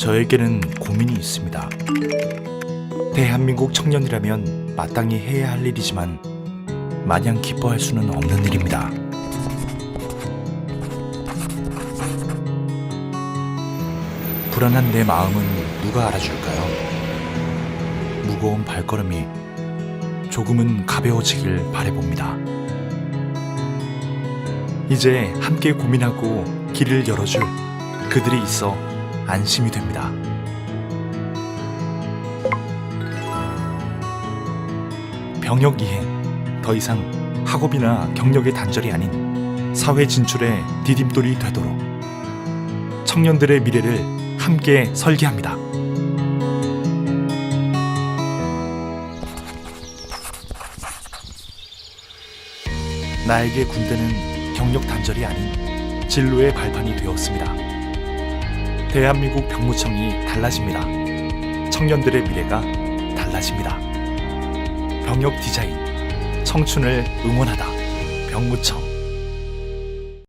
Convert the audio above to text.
저에게는 고민이 있습니다. 대한민국 청년이라면 마땅히 해야 할 일이지만 마냥 기뻐할 수는 없는 일입니다. 불안한 내 마음은 누가 알아줄까요? 무거운 발걸음이 조금은 가벼워지길 바래봅니다. 이제 함께 고민하고 길을 열어줄 그들이 있어 안심이 됩니다. 병역 이행, 더 이상 학업이나 경력의 단절이 아닌 사회 진출의 디딤돌이 되도록 청년들의 미래를 함께 설계합니다. 나에게 군대는 경력 단절이 아닌 진로의 발판이 되었습니다. 대한민국 병무청이 달라집니다. 청년들의 미래가 달라집니다. 병역 디자인, 청춘을 응원하다. 병무청.